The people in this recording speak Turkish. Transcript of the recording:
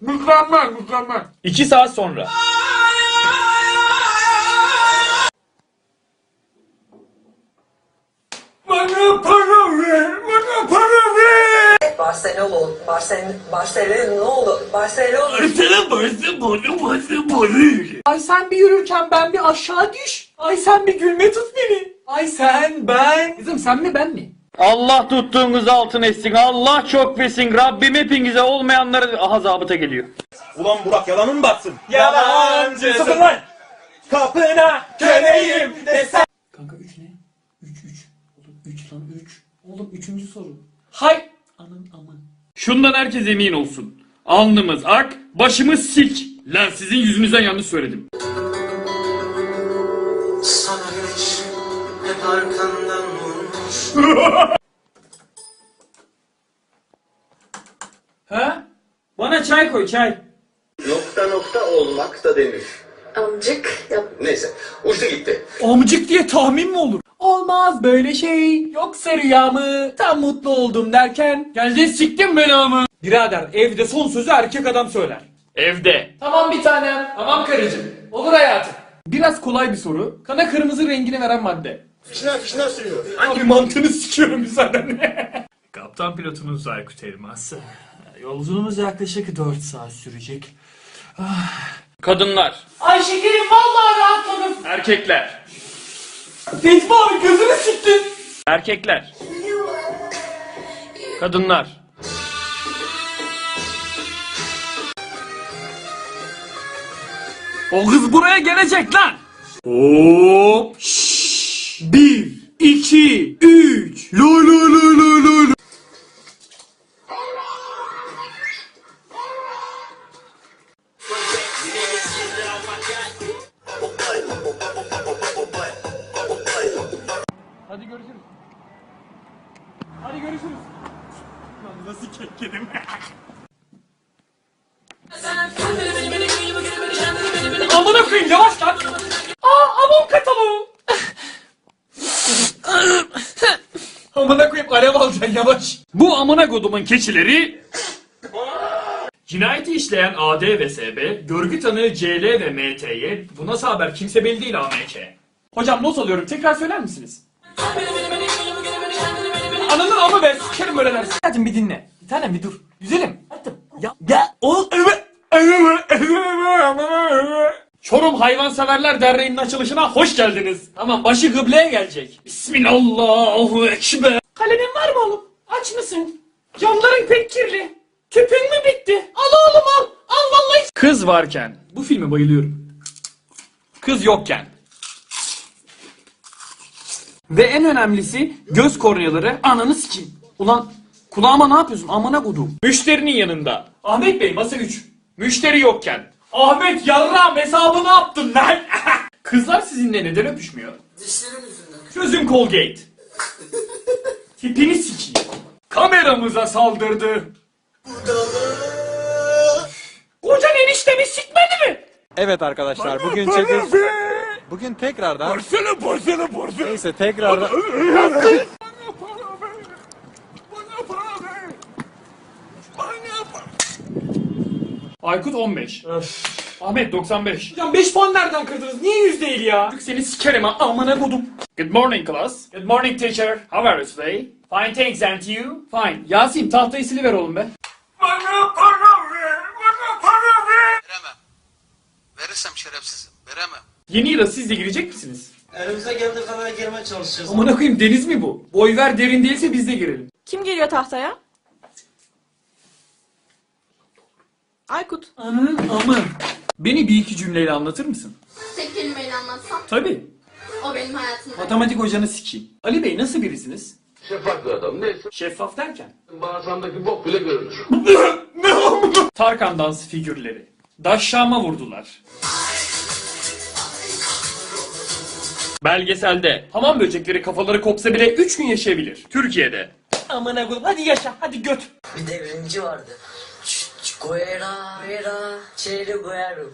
Mükemmel mükemmel. 2 saat sonra. Bana para ver. Bana para ver. Barcelona, Barcelona, Barcelona, Barcelona. Sana bana bana bana bana. Ay sen bir yürürken ben bir aşağı düş. Ay sen bir gülme tut beni. Ay sen ben. Kızım sen mi ben mi? Allah tuttuğunuz altın etsin. Allah çok versin. Rabbim hepinize olmayanları aha zabıta geliyor. Ulan Burak yalanı mı baksın? Yalancı. Sakın lan! Kapına köleyim desen. Kanka 3 ne? 3 3. Oğlum 3 lan 3. Oğlum 3. soru. Hay. Anın amın. Şundan herkes emin olsun. Alnımız ak, başımız sik. Lan sizin yüzünüzden yanlış söyledim. Sana güneş hep vurmuş Ha? Bana çay koy çay. Nokta nokta olmak da denir. Amcık yap. Neyse uçtu gitti. Amcık diye tahmin mi olur? Olmaz böyle şey. Yoksa rüya mı? Tam mutlu oldum derken. Geldi siktim belamı. Birader evde son sözü erkek adam söyler. Evde. Tamam bir tanem. Tamam karıcığım. Olur hayatım. Biraz kolay bir soru. Kana kırmızı rengini veren madde. Fişler fişler sürüyor. Abi mantığını sikiyorum müsaadenle. Kaptan pilotunuz Aykut Elmas. Yolculuğumuz yaklaşık 4 saat sürecek. Kadınlar. Ay şekerim vallahi rahatladım. Erkekler. Abi gözünü siktin. Erkekler. Kadınlar. O kız buraya gelecek lan. Hop. Bir, iki, üç. Lo lo lo lo lo. Hadi görüşürüz. Hadi görüşürüz. Lan nasıl kekledim? Amına koyayım yavaş lan. Aa Avon kataloğu. Amına koyayım alev alacaksın yavaş. Bu amına kodumun keçileri Cinayeti işleyen AD ve SB, görgü tanığı CL ve MT'ye, bu nasıl haber kimse belli değil AMK. Hocam not alıyorum tekrar söyler misiniz? Ananın amı be sikerim öyle dersin. Hadi bir dinle. Bir tanem bir dur. Güzelim. Hadi. Ya, ya o Çorum Hayvanseverler Derneği'nin açılışına hoş geldiniz. Tamam başı kıbleye gelecek. Bismillahü ekber. Kalemin var mı oğlum? Aç mısın? Camların pek kirli. Tüpün mü bitti? Al oğlum al. Al vallahi. Kız varken. Bu filme bayılıyorum. Kız yokken. Ve en önemlisi göz korneaları ananı sikeyim. Ulan kulağıma ne yapıyorsun amına kodum. Müşterinin yanında. Ahmet Bey masa 3. Müşteri yokken. Ahmet yarram hesabı ne yaptın lan? Kızlar sizinle neden öpüşmüyor? Dişlerim yüzünden Çözüm Colgate. Tipini sikeyim. Kameramıza saldırdı. Kocan eniştemi sikmedi mi? Evet arkadaşlar bugün çekiyoruz. Bugün tekrardan Porselen porselen porselen. neyse tekrardan Bana para ver. Bana para ver. Bana para Aykut 15. Ahmet 95. Hocam 5 puan nereden kırdınız? Niye 100 değil ya? Seni sikerim ha amına kodum. Good morning class. Good morning teacher. How are you today? Fine thanks and you? Fine. Yasin tahtayı siliver oğlum be. Bana para ver. Bana para ver. veremem. Verirsem şerefsizim. Veremem. Yeni yıla siz de girecek misiniz? Elimize geldiği kadar girmeye çalışacağız. Amına koyayım deniz mi bu? Boy ver derin değilse biz de girelim. Kim geliyor tahtaya? Aykut. Anın amı. Beni bir iki cümleyle anlatır mısın? Tek kelimeyle anlatsam Tabii. o benim hayatımda. Matematik hocanı sikeyim. Ali Bey nasıl birisiniz? Şeffaf bir adam. Neyse Şeffaf derken? bağırsamdaki bok bile görünür. Tarkan dans figürleri. Daşşama vurdular. Belgeselde hamam böcekleri kafaları kopsa bile 3 gün yaşayabilir. Türkiye'de. Amına koyayım hadi yaşa hadi göt. Bir devrimci vardı. Escuela, chile, güero.